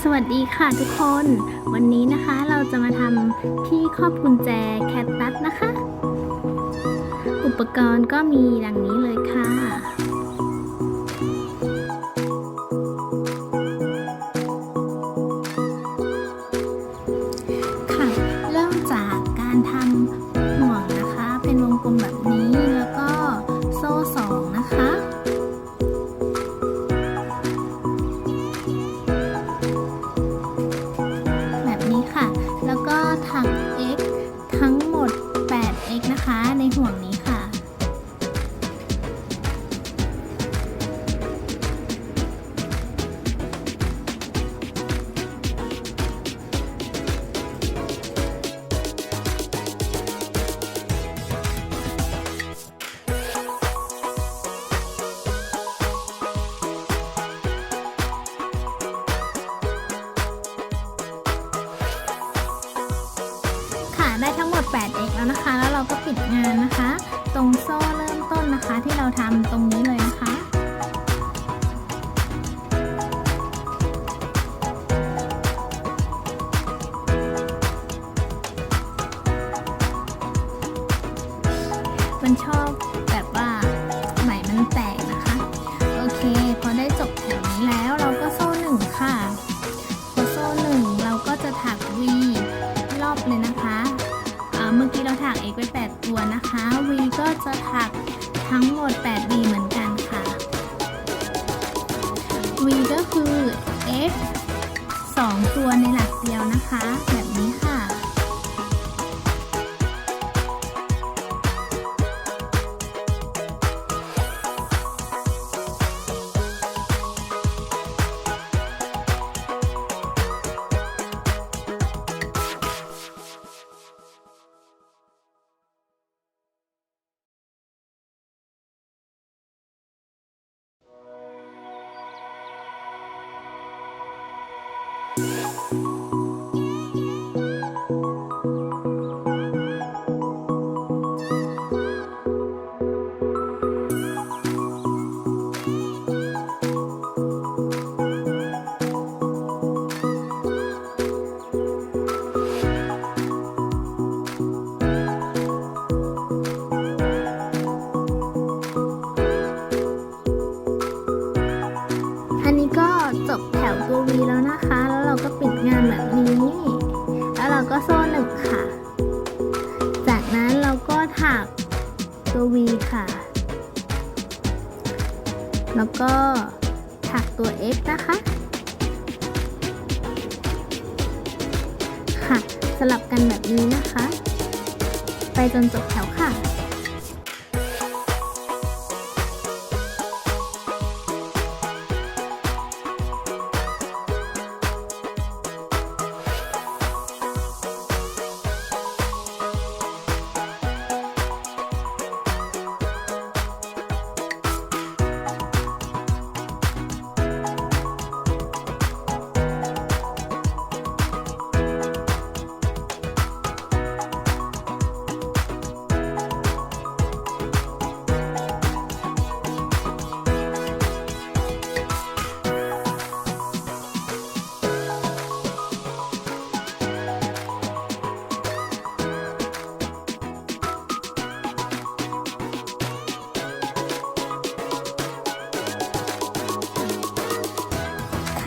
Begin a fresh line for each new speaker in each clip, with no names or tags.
สวัสดีค่ะทุกคน วันนี้นะคะเราจะมาทำที่ครอบกุญแจแคตตัสนะคะ อุปกรณ์ก็มีดังนี้เลยค่ะ ชอบ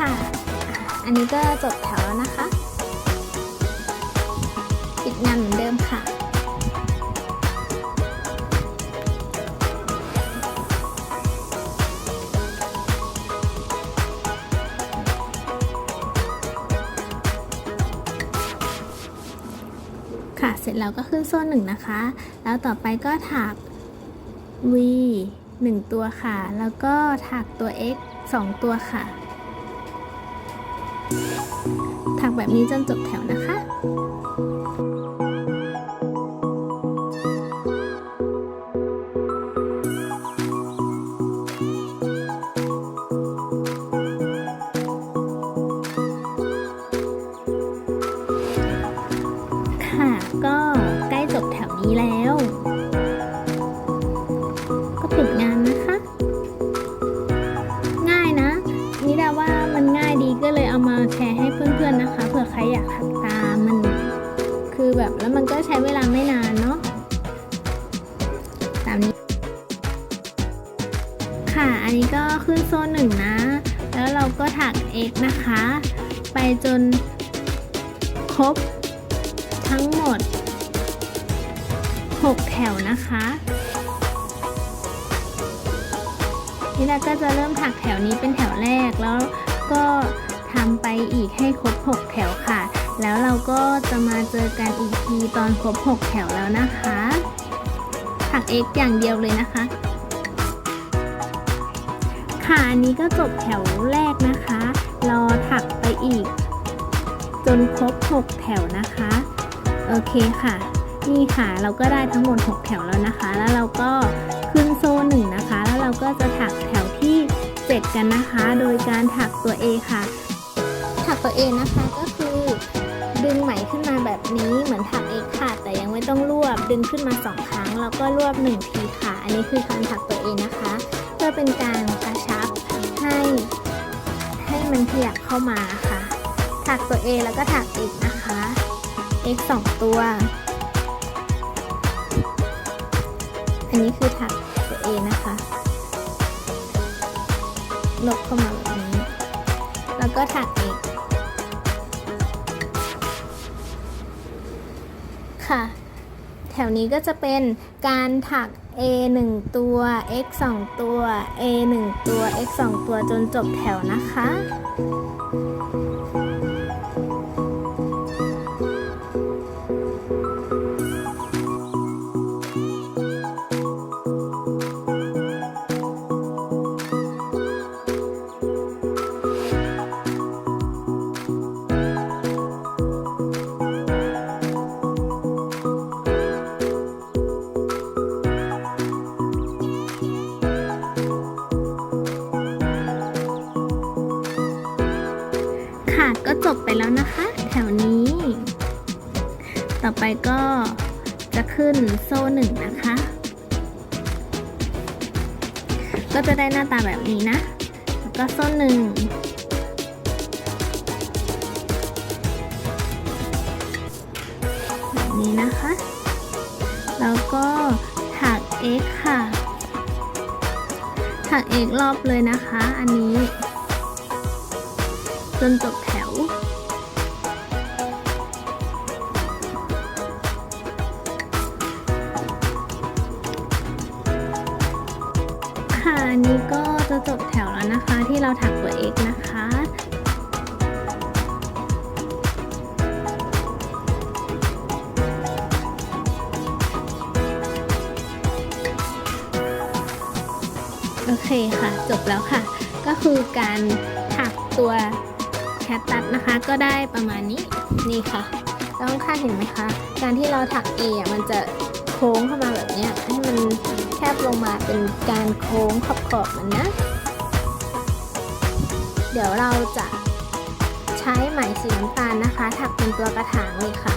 ่ะ อันนี้ก็จบแถวแล้วนะคะ ปิดงานเหมือนเดิมค่ะค่ะ เสร็จแล้วก็ขึ้นโซ่หนึ่งนะคะ แล้วต่อไปก็ถัก v 1 ตัวค่ะ แล้วก็ถักตัว x 2 ตัวค่ะ แบบนี้จนจบแถวนะคะ ช้เวลาไม่นานเนาะตามนี้ ค่ะ อันนี้ก็ขึ้นโซนหนึ่งนะ แล้วเราก็ถัก x นะคะ ไปจนครบทั้งหมด 6 แถวนะคะนี่เราก็จะเริ่มถักแถวนี้เป็นแถวแรกแล้วก็ทำไปอีกให้ครบ 6 แถวค่ะ แล้วเราก็จะมาเจอกันอีกทีตอนครบ 6 แถวแล้วนะคะถัก x อย่างเดียวเลยนะคะ ค่ะอันนี้ก็จบแถวแรกนะคะ รอถักไปอีก จนครบ 6 แถวนะคะ โอเคค่ะ นี่ค่ะเราก็ได้ทั้งหมด 6 แถวแล้วนะคะ แล้วเราก็ขึ้นโซ่หนึ่งนะคะ แล้วเราก็จะถักแถวที่ 7 กันนะคะ โดยการถักตัว A ค่ะ ถักตัว A นะคะก็ ดึงไหมขึ้นมาแบบนี้เหมือนถัก X ค่ะ แต่ยังไม่ต้องรวบดึงขึ้นมา2ครั้ง แล้วก็รวบ1ทีค่ะ อันนี้คือการถักตัว A นะคะ เพื่อเป็นการกระชับให้ให้มันขยับเข้ามาค่ะ ถักตัว A แล้วก็ถัก X นะคะ X 2ตัว อันนี้คือถักตัว A นะคะ ลบเข้ามาแบบนี้ แล้วก็ถัก X ค่ะ แถวนี้ก็จะเป็นการถัก A 1 ตัว X 2 ตัว A 1 ตัว X 2 ตัวจนจบแถวนะคะค่ะ ถวนี้ ต่อไปก็จะขึ้นโซ่หนึ่งนะคะ ก็จะได้หน้าตาแบบนี้นะ แล้วก็โซ่หนึ่งแบบนี้นะคะ แล้วก็ถัก x ค่ะ ถัก x รอบเลยนะคะ อันนี้ จนจบ ที่เราถักตัว x นะคะ โอเคค่ะ จบแล้วค่ะ ก็คือการถักตัวแคตตัสนะคะ ก็ได้ประมาณนี้นี่ค่ะแล้วข้าเห็นไหมคะ การที่เราถัก A อะมันจะโค้งเข้ามาแบบนี้ให้มันแคบลงมาเป็นการโค้งขอบๆมันนะ เดี๋ยวเราจะใช้ไหมสีน้ำตาลนะคะ ถักเป็นตัวกระถางเลยค่ะ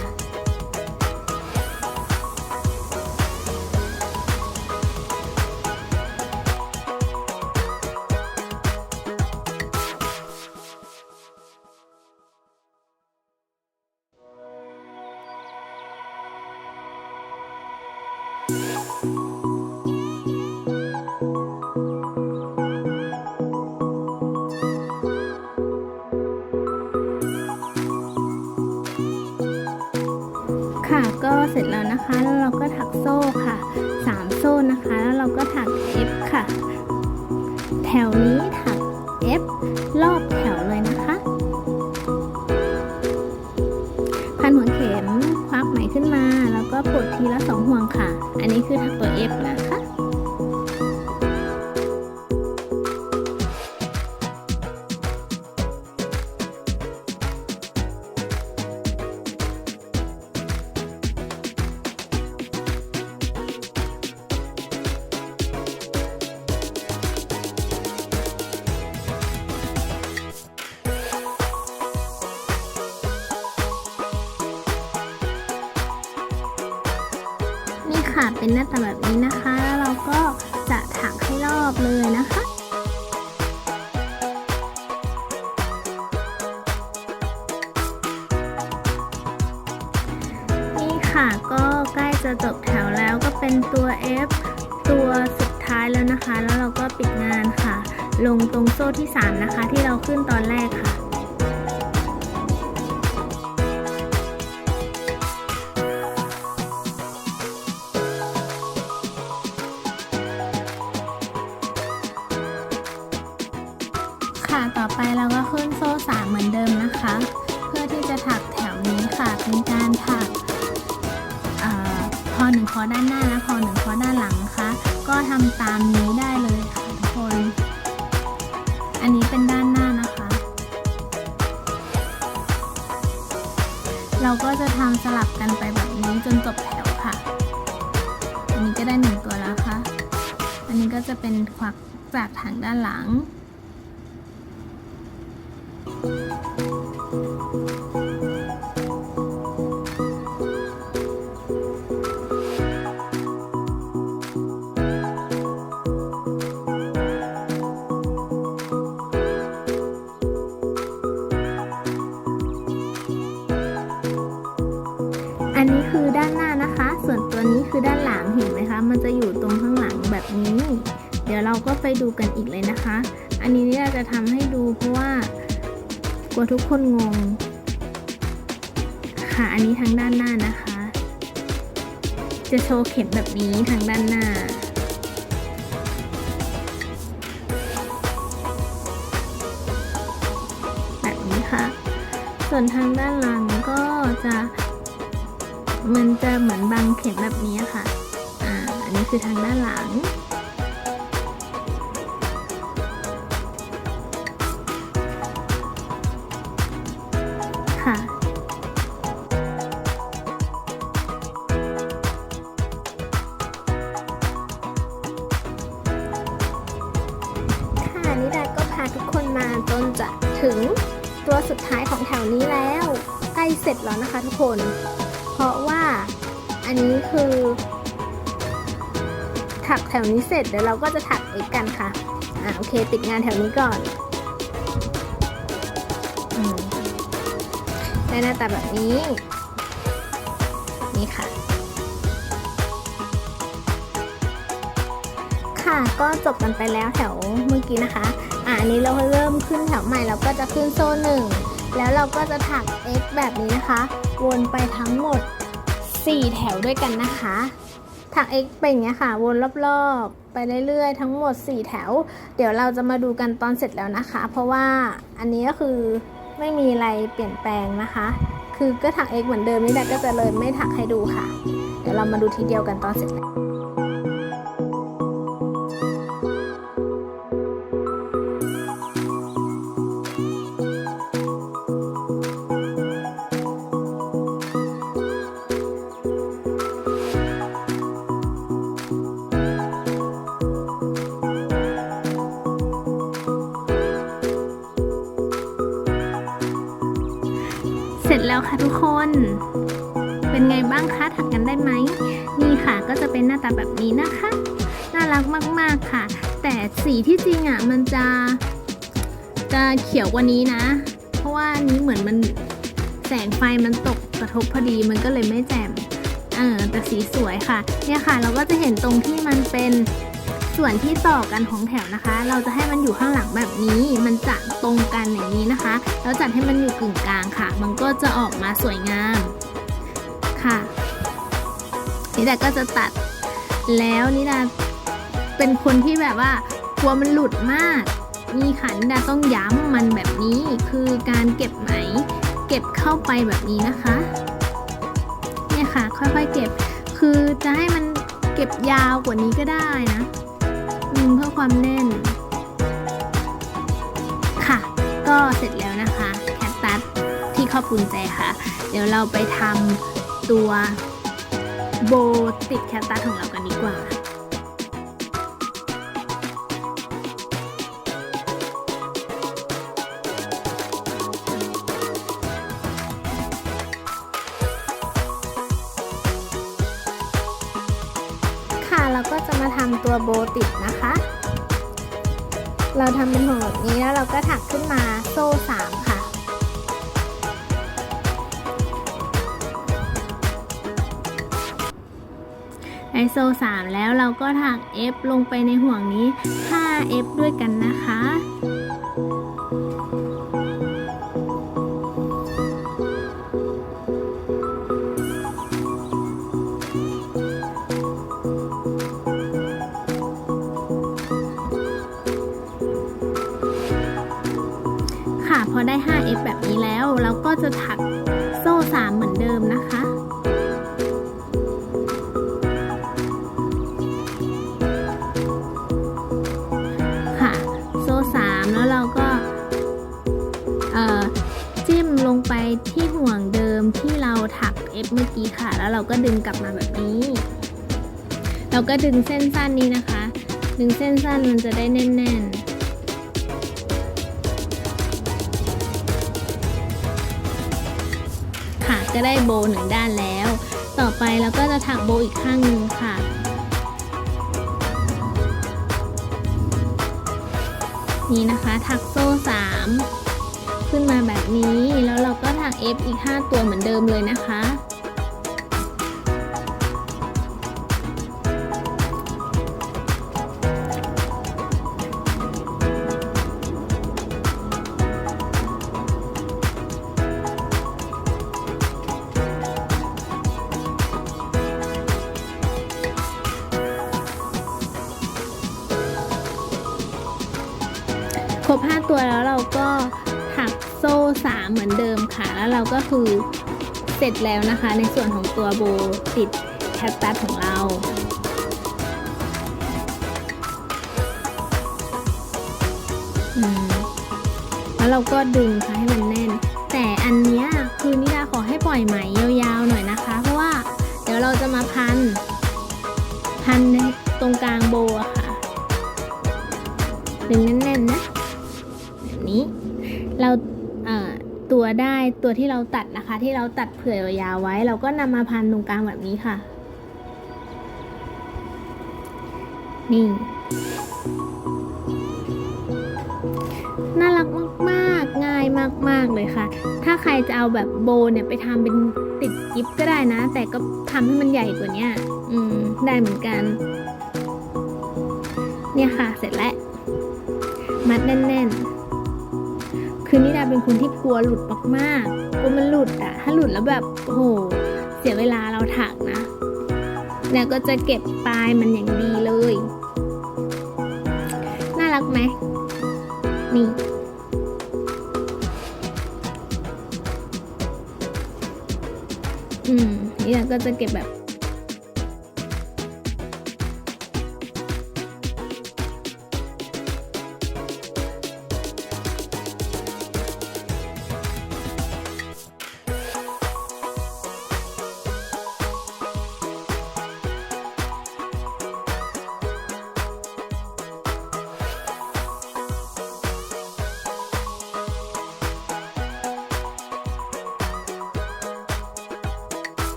เราก็ถักโซ่ค่ะ 3 โซ่นะคะ แล้วเราก็ถัก F ค่ะ แถวนี้ถัก F รอบแถวเลยนะคะ พันหัวเข็มควักไหมขึ้นมา แล้วก็ปลดทีละสองห่วงค่ะ อันนี้คือถักตัว F นะคะ ค่ะ ก็ใกล้จะจบแถวแล้วก็เป็นตัว F ตัวสุดท้ายแล้วนะคะ แล้วเราก็ปิดงานค่ะ ลงตรงโซ่ที่ 3 นะคะ ที่เราขึ้นตอนแรกค่ะ และพอหนึ่งคอด้านหลังนะคะ ก็ทำตามนี้ได้เลยค่ะทุกคน อันนี้เป็นด้านหน้านะคะ เราก็จะทำสลับกันไปแบบนี้จนจบแถวค่ะ อันนี้ก็ได้หนึ่งตัวแล้วค่ะ อันนี้ก็จะเป็นควักจากทางด้านหลัง อันนี้คือด้านหน้านะคะ ส่วนตัวนี้คือด้านหลังเห็นไหมคะ มันจะอยู่ตรงข้างหลังแบบนี้ เดี๋ยวเราก็ไปดูกันอีกเลยนะคะ อันนี้เนี่ยจะทำให้ดูเพราะว่ากลัวทุกคนงง ค่ะ อันนี้ทางด้านหน้านะคะ จะโชว์เข็มแบบนี้ทางด้านหน้าแบบนี้ค่ะ ส่วนทางด้านหลังก็จะ มันจะเหมือนบางเข็มแบบนี้ค่ะ อ่า อันนี้คือทางด้านหลัง ค่ะ ค่ะนิดาก็พาทุกคนมาจนจะถึงตัวสุดท้ายของแถวนี้แล้วใกล้เสร็จแล้วนะคะทุกคน อันนี้คือ ถักแถวนี้เสร็จเดี๋ยวเราก็จะถักเอกกันค่ะ อ่าโอเคปิดงานแถวนี้ก่อนอได้หน้าตาแบบนี้ นี่ค่ะ ค่ะก็จบกันไปแล้วแถวเมื่อกี้นะคะ อ่าอันนี้เราเริ่มขึ้นแถวใหม่เราก็จะขึ้นโซ่หนึ่งแล้วเราก็จะถัก x แบบนี้นะคะ วนไปทั้งหมด 4 แถวด้วยกันนะคะถัก x ไปอย่างเงี้ยค่ะ วนรอบๆ ไปเรื่อยๆ ทั้งหมด 4 แถว เดี๋ยวเราจะมาดูกันตอนเสร็จแล้วนะคะ เพราะว่าอันนี้ก็คือไม่มีอะไรเปลี่ยนแปลงนะคะ คือก็ถัก x เหมือนเดิมนี่แหละก็จะเลยไม่ถักให้ดูค่ะ เดี๋ยวเรามาดูทีเดียวกันตอนเสร็จแล้ว เป็นไงบ้างคะถักกันได้ไหมนี่ค่ะก็จะเป็นหน้าตาแบบนี้นะคะ น่ารักมากๆค่ะ แต่สีที่จริงอะมันจะจะเขียวกว่านี้นะ เพราะว่านี้เหมือนมันแสงไฟมันตกกระทบพอดีมันก็เลยไม่แจ่มเออแต่สีสวยค่ะ เนี่ยค่ะเราก็จะเห็นตรงที่มันเป็น ส่วนที่ต่อกันของแถวนะคะ เราจะให้มันอยู่ข้างหลังแบบนี้ มันจะตรงกันอย่างนี้นะคะ แล้วจัดให้มันอยู่กึ่งกลางค่ะ มันก็จะออกมาสวยงามค่ะนิดาก็จะตัดแล้วนิดาเป็นคนที่แบบว่ากลัวมันหลุดมากนี่ค่ะนิดาต้องย้ำมันแบบนี้คือการเก็บไหม เก็บเข้าไปแบบนี้นะคะเนี่ยค่ะค่อยๆเก็บ คือจะให้มันเก็บยาวกว่านี้ก็ได้นะ อืมเพื่อความแน่น ค่ะ ก็เสร็จแล้วนะคะแคปตัสที่ครอบกุญแจค่ะ เดี๋ยวเราไปทำตัวโบติดแคปตัสของเรากันดีกว่า ตัวโบติดนะคะ เราทำเป็นห่วงแบบนี้แล้วเราก็ถักขึ้นมาโซ่สามค่ะโซ่3แล้วเราก็ถัก F ลงไปในห่วงนี้ 5F ด้วยกันนะคะ พอได้ 5F แบบนี้แล้ว เราก็จะถักโซ่ 3 เหมือนเดิมนะคะ ค่ะ โซ่ 3 แล้วเราก็เอ่อจิ้มลงไปที่ห่วงเดิมที่เราถัก F เมื่อกี้ค่ะ แล้วเราก็ดึงกลับมาแบบนี้ เราก็ดึงเส้นสั้นนี้นะคะ ดึงเส้นสั้นมันจะได้แน่น ๆ ก็ได้โบหนึ่งด้านแล้ว ต่อไปเราก็จะถักโบอีกข้างหนึ่งค่ะ นี่นะคะถักโซ่ 3 ขึ้นมาแบบนี้แล้วเราก็ถัก F อีก 5 ตัวเหมือนเดิมเลยนะคะ รบ 5 ตัวแล้วเราก็ถักโซ่3เหมือนเดิมค่ะ แล้วเราก็คือเสร็จแล้วนะคะ ในส่วนของตัวโบติดแคปตัสของเราแล้วเราก็ดึงค่ะให้มันแน่น แต่อันเนี้ยคือนิดาขอให้ปล่อยไหมยาวๆหน่อยนะคะ เพราะว่าเดี๋ยวเราจะมาพัน พันในตรงกลางโบอะค่ะ ดึงแน่น ตัวได้ตัวที่เราตัดนะคะ ที่เราตัดเผื่อยาวไว้ เราก็นำมาพันตรงกลางแบบนี้ค่ะ นี่ น่ารักมากๆ ง่ายมาก ๆ เลยค่ะ ถ้าใครจะเอาแบบโบเนี่ยไปทำเป็นติดกิฟก็ได้นะ แต่ก็ทำให้มันใหญ่กว่านี้อืม ได้เหมือนกัน เนี่ยค่ะ เสร็จแล้ว มัดแน่น ๆ คือนิดาเป็นคนที่กลัวหลุดมากๆกลัวมันหลุดอะถ้าหลุดแล้วแบบโอ้โหเสียเวลาเราถักนะ แล้วก็จะเก็บปลายมันอย่างดีเลย น่ารักไหมนี่อืมนี่เราก็จะเก็บแบบ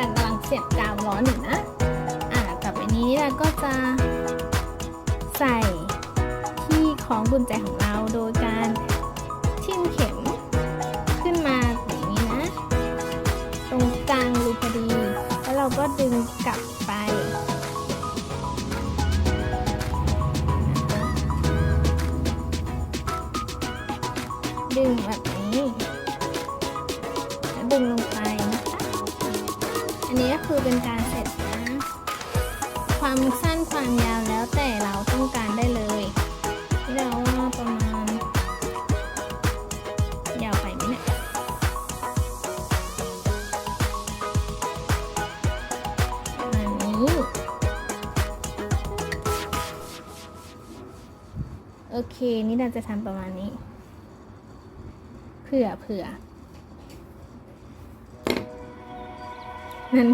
เคค่ะนิดากำลังเสียบกาวร้อนอยู่นะ อ่าต่อไปนี้นิดาก็จะใส่ที่ของกุญแจของเราโดยการทิ่มเข็มขึ้นมาอย่างนี้นะ ตรงกลางรูพอดี แล้วเราก็ดึงกลับไปดึงแบบนี้แล้วดึงลง คือเป็นการเสร็จนะความสั้นความยาวแล้วแต่เราต้องการได้เลยที่เราว่าประมาณ ยาวไปไหมเนี่ยประมาณนี้ โอเค นี่เราจะทำประมาณนี้ เผื่อเผื่อมัน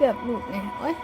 เกือบหลุดไงโอ๊ย